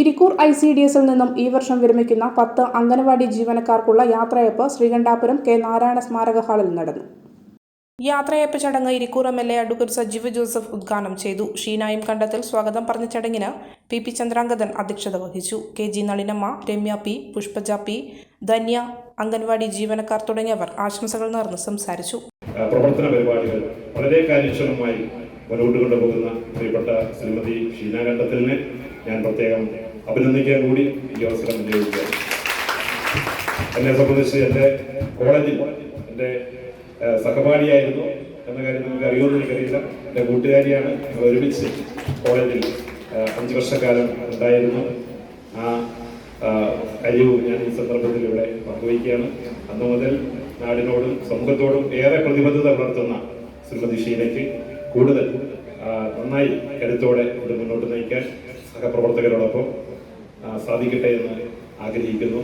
Irikkur I C D എസിൽ നിന്നും ഈ വർഷം വിരമിക്കുന്ന പത്ത് അംഗനവാടി ജീവനക്കാർക്കുള്ള യാത്രയപ്പ് ശ്രീകണ്ഠാപുരം കെ നാരായണ സ്മാരക ഹാളിൽ നടന്നു. യാത്രയപ്പ് ചടങ്ങ് Irikkur M L A advocate Sajeev Joseph ഉദ്ഘാടനം ചെയ്തു. ഷീനായും കണ്ടത്തിൽ സ്വാഗതം പറഞ്ഞ ചടങ്ങിന് പി പി ചന്ദ്രാംഗതൻ അധ്യക്ഷത വഹിച്ചു. K G Nalinamma Ramya P Pushpaja P Dhanya anganwadi ജീവനക്കാർ തുടങ്ങിയവർ ആശംസകൾ നേർന്ന് സംസാരിച്ചു. പ്രവർത്തന പരിപാടികൾ വളരെ കാര്യക്ഷമമായി മുന്നോട്ട് കൊണ്ടുപോകുന്ന പ്രിയപ്പെട്ട ശ്രീമതി ഷീന കണ്ടത്തിലിനെ ഞാൻ പ്രത്യേകം അഭിനന്ദിക്കാൻ കൂടി ഈ അവസരം ഉപയോഗിക്കുക എന്നെ സംബന്ധിച്ച് എന്റെ കോളേജിൽ എന്റെ സഹപാഠിയായിരുന്നു എന്ന കാര്യം നമുക്ക് അറിയുമെന്ന് എനിക്കറിയില്ല. എന്റെ കൂട്ടുകാരിയാണ് ഒരുമിച്ച് കോളേജിൽ അഞ്ച് വർഷക്കാലം ഉണ്ടായിരുന്നു. ആ കഴിവ് ഞാൻ ഈ സന്ദർഭത്തിൽ ഇവിടെ പങ്കുവയ്ക്കുകയാണ്. അന്നു മുതൽ നാടിനോടും സമൂഹത്തോടും ഏറെ പ്രതിബദ്ധത പുലർത്തുന്ന ശ്രീമതി ഷീനയ്ക്ക് കൂടുതൽ നന്നായി കരുത്തോടെ ഇത് മുന്നോട്ട് നയിക്കാൻ സഹപ്രവർത്തകരോടൊപ്പം സാധിക്കട്ടെ എന്ന് ആഗ്രഹിക്കുന്നു.